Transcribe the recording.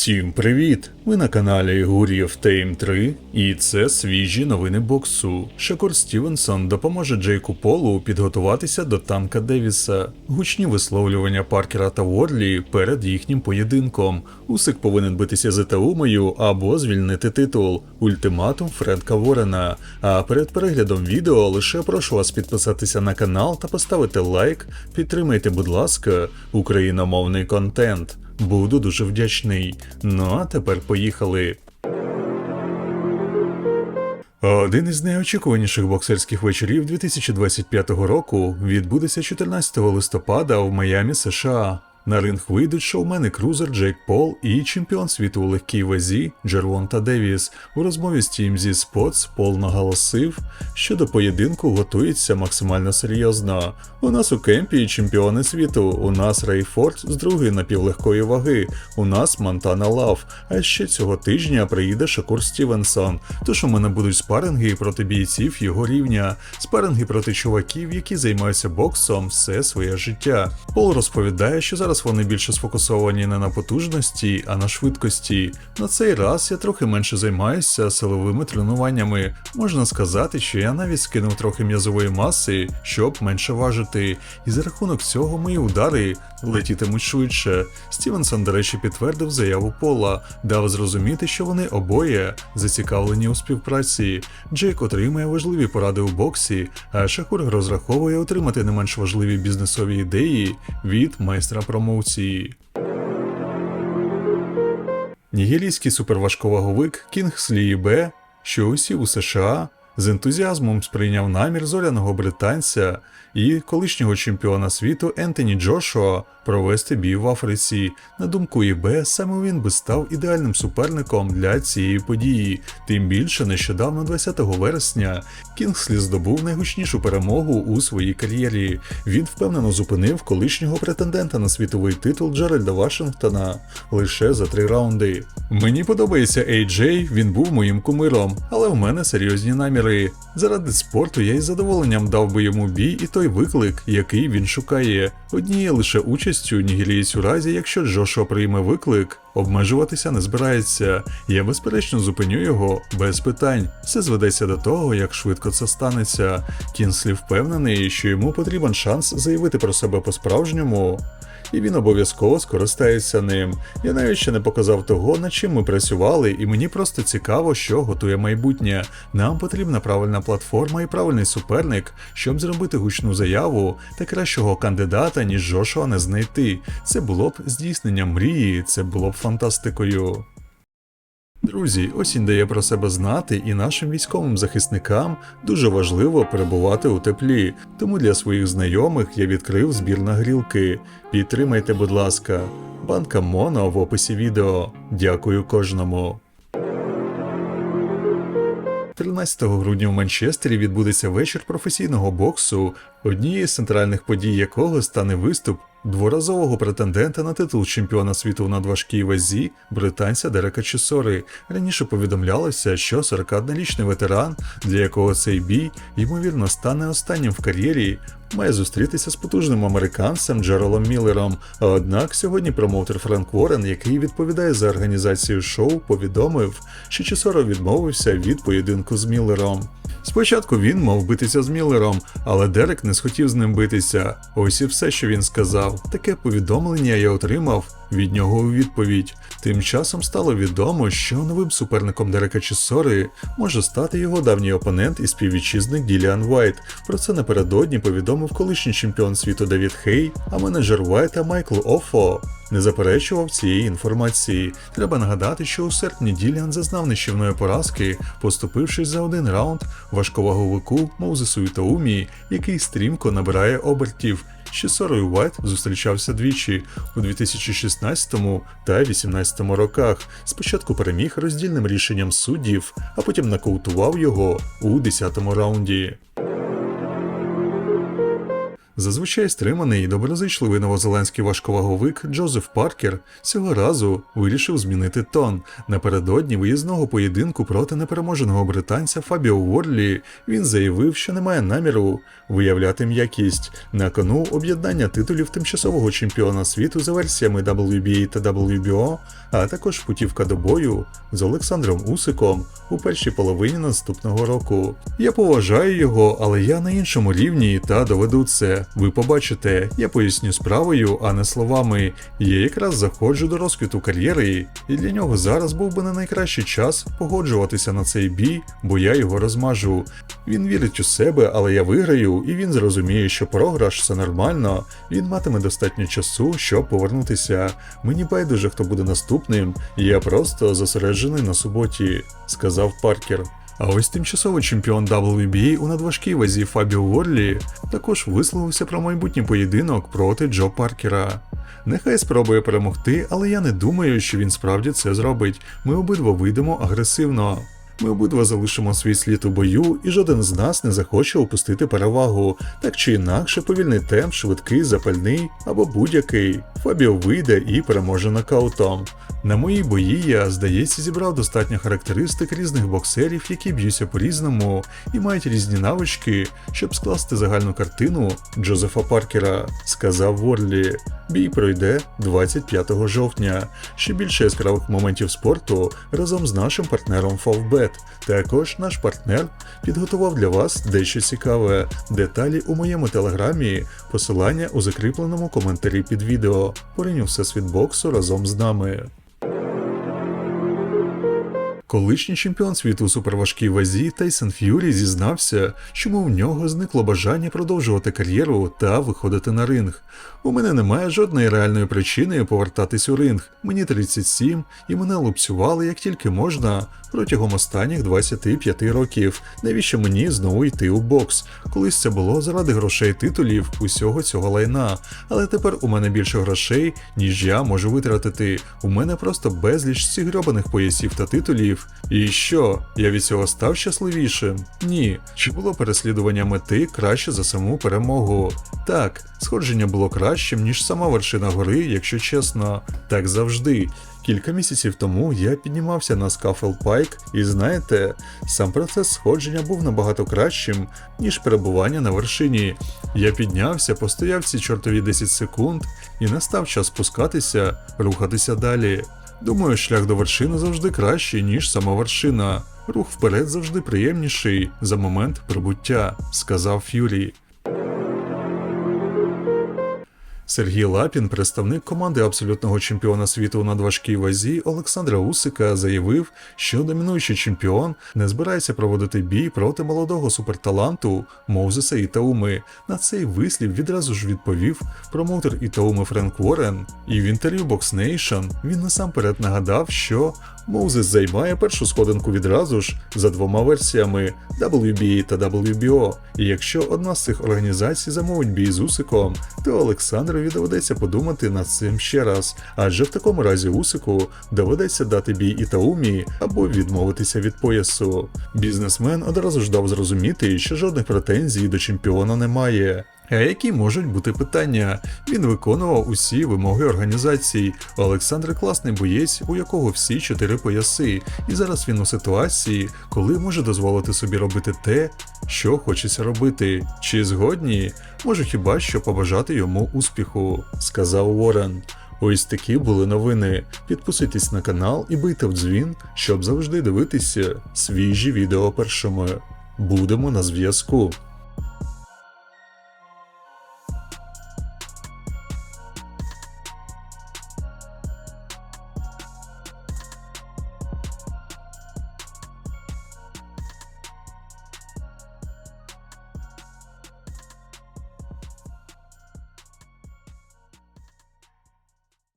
Всім привіт! Ви на каналі Гур'єв Тейм 3, і це свіжі новини боксу. Шакур Стівенсон допоможе Джейку Полу підготуватися до танка Девіса. Гучні висловлювання Паркера та Уорлі перед їхнім поєдинком. Усик повинен битися з Таумою або звільнити титул. Ультиматум Френка Ворена. А перед переглядом відео лише прошу вас підписатися на канал та поставити лайк. Підтримайте, будь ласка, україномовний контент. Буду дуже вдячний. Ну а тепер поїхали. Один із найочікуваніших боксерських вечорів 2025 року відбудеться 14 листопада в Майамі, США. На ринг вийдуть шоумени крузер Джейк Пол і чемпіон світу у легкій вазі Джервонта Девіс. У розмові з TMZ Sports Пол наголосив, що до поєдинку готується максимально серйозно. У нас у кемпі чемпіони світу. У нас Рей Форд з другої напівлегкої ваги. У нас Монтана Лав. А ще цього тижня приїде Шакур Стівенсон. Тож у мене будуть спаринги проти бійців його рівня, спаринги проти чуваків, які займаються боксом все своє життя. Пол розповідає, що зараз вони більше сфокусовані не на потужності, а на швидкості. На цей раз я трохи менше займаюся силовими тренуваннями. Можна сказати, що я навіть скинув трохи м'язової маси, щоб менше важити. І за рахунок цього мої удари летітимуть швидше. Стівенсон, до речі, підтвердив заяву Пола, дав зрозуміти, що вони обоє зацікавлені у співпраці. Джейк отримує важливі поради у боксі, а Шахур розраховує отримати не менш важливі бізнесові ідеї від майстра промоції. Нігерійський суперважковаговик Кінгслі Б, що усів у США, з ентузіазмом сприйняв намір зоряного британця і колишнього чемпіона світу Ентоні Джошуа провести бій в Африці. На думку ІБ, саме він би став ідеальним суперником для цієї події. Тим більше нещодавно, 20 вересня, Кінгслі здобув найгучнішу перемогу у своїй кар'єрі. Він впевнено зупинив колишнього претендента на світовий титул Джеральда Вашингтона лише за три раунди. Мені подобається AJ, він був моїм кумиром, але в мене серйозні наміри. Заради спорту я із задоволенням дав би йому бій і той виклик, який він шукає. Однією лише участю нігерієць у разі, якщо Джошуа прийме виклик, обмежуватися не збирається. Я безперечно зупиню його без питань. Все зведеться до того, як швидко це станеться. Кінслі впевнений, що йому потрібен шанс заявити про себе по-справжньому. І він обов'язково скористається ним. Я навіть ще не показав того, над чим ми працювали, і мені просто цікаво, що готує майбутнє. Нам потрібна правильна платформа і правильний суперник, щоб зробити гучну заяву, та кращого кандидата, ніж Жошуа не знайти. Це було б здійсненням мрії, це було б фантастикою. Друзі, осінь дає про себе знати, і нашим військовим захисникам дуже важливо перебувати у теплі. Тому для своїх знайомих я відкрив збір на грілки. Підтримайте, будь ласка, банка Моно в описі відео. Дякую кожному. 13 грудня в Манчестері відбудеться вечір професійного боксу, однією з центральних подій якого стане виступ дворазового претендента на титул чемпіона світу в надважкій вазі британця Дерека Чесори. Раніше повідомлялося, що 41-річний ветеран, для якого цей бій ймовірно стане останнім в кар'єрі, має зустрітися з потужним американцем Джералом Міллером. Однак сьогодні промоутер Френк Уоррен, який відповідає за організацію шоу, повідомив, що Чесоро відмовився від поєдинку з Міллером. Спочатку він мав битися з Міллером, але Дерек не схотів з ним битися. Ось і все, що він сказав. Таке повідомлення я отримав від нього у відповідь. Тим часом стало відомо, що новим суперником Дерека Чесори може стати його давній опонент і співвітчизник Діліан Вайт. Про це напередодні повідомив колишній чемпіон світу Девід Хей, а менеджер Вайта Майкл Офо. Не заперечував цієї інформації. Треба нагадати, що у серпні Діліан зазнав нищівної поразки, поступившись за один раунд важковаговику Моузесу Ітаумі, який стрімко набирає обертів. Ще Сорою Вайт зустрічався двічі у 2016 та 2018 роках. Спочатку переміг роздільним рішенням суддів, а потім нокаутував його у 10-му раунді. Зазвичай стриманий і доброзичливий новозеландський важковаговик Джозеф Паркер цього разу вирішив змінити тон. Напередодні виїзного поєдинку проти непереможеного британця Фабіо Ворлі він заявив, що не має наміру виявляти м'якість. На кону об'єднання титулів тимчасового чемпіона світу за версіями WBA та WBO, а також путівка до бою з Олександром Усиком у першій половині наступного року. Я поважаю його, але я на іншому рівні та доведу це. Ви побачите, я поясню справою, а не словами. Я якраз заходжу до розквіту кар'єри, і для нього зараз був би не найкращий час погоджуватися на цей бій, бо я його розмажу. Він вірить у себе, але я виграю, і він зрозуміє, що програш це нормально. Він матиме достатньо часу, щоб повернутися. Мені байдуже, хто буде наступним, я просто зосереджений на суботі, сказав Паркер. А ось тимчасовий чемпіон WBA у надважкій вазі Фабіо Ворлі також висловився про майбутній поєдинок проти Джо Паркера. Нехай спробує перемогти, але я не думаю, що він справді це зробить. Ми обидва вийдемо агресивно. Ми обидва залишимо свій слід у бою, і жоден з нас не захоче опустити перевагу. Так чи інакше, повільний темп, швидкий, запальний або будь-який. Фабіо вийде і переможе нокаутом. На моїй бої я, здається, зібрав достатньо характеристик різних боксерів, які б'ються по-різному і мають різні навички, щоб скласти загальну картину Джозефа Паркера, сказав Ворлі. Бій пройде 25 жовтня. Ще більше яскравих моментів спорту разом з нашим партнером Favbet. Також наш партнер підготував для вас дещо цікаве. Деталі у моєму телеграмі, посилання у закріпленому коментарі під відео. Пориню всесвіт боксу разом з нами. Колишній чемпіон світу суперважкій вазі Тайсон Ф'юрі зізнався, чому в нього зникло бажання продовжувати кар'єру та виходити на ринг. У мене немає жодної реальної причини повертатись у ринг. Мені 37, і мене лупцювали як тільки можна протягом останніх 25 років. Навіщо мені знову йти у бокс? Колись це було заради грошей титулів усього цього лайна. Але тепер у мене більше грошей, ніж я можу витратити. У мене просто безліч цих грьобаних поясів та титулів. І що? Я від цього став щасливішим? Ні. Чи було переслідування мети краще за саму перемогу? Так, сходження було кращим, ніж сама вершина гори, якщо чесно. Так завжди. Кілька місяців тому я піднімався на Скафел Пайк, і знаєте, сам процес сходження був набагато кращим, ніж перебування на вершині. Я піднявся, постояв ці чортові 10 секунд, і настав час спускатися, рухатися далі. Думаю, шлях до вершини завжди кращий, ніж сама вершина. Рух вперед завжди приємніший за момент прибуття, сказав Ф'юрі. Сергій Лапін, представник команди абсолютного чемпіона світу у надважкій вазі Олександра Усика, заявив, що домінуючий чемпіон не збирається проводити бій проти молодого суперталанту Моузеса Ітауми. На цей вислів відразу ж відповів промоутер Ітауми Френк Уоррен. І в інтерв'ю Box Nation він насамперед нагадав, що Моузес займає першу сходинку відразу ж за двома версіями WBA та WBO. І якщо одна з цих організацій замовить бій з Усиком, то Олександрові доведеться подумати над цим ще раз, адже в такому разі Усику доведеться дати бій Ітаумі або відмовитися від поясу. Бізнесмен одразу ж дав зрозуміти, що жодних претензій до чемпіона немає. Які можуть бути питання? Він виконував усі вимоги організацій. Олександр класний боєць, у якого всі чотири пояси, і зараз він у ситуації, коли може дозволити собі робити те, що хочеться робити. Чи згодні? Можу хіба що побажати йому успіху, сказав Уоррен. Ось такі були новини. Підписуйтесь на канал і бийте в дзвін, щоб завжди дивитися свіжі відео першими. Будемо на зв'язку.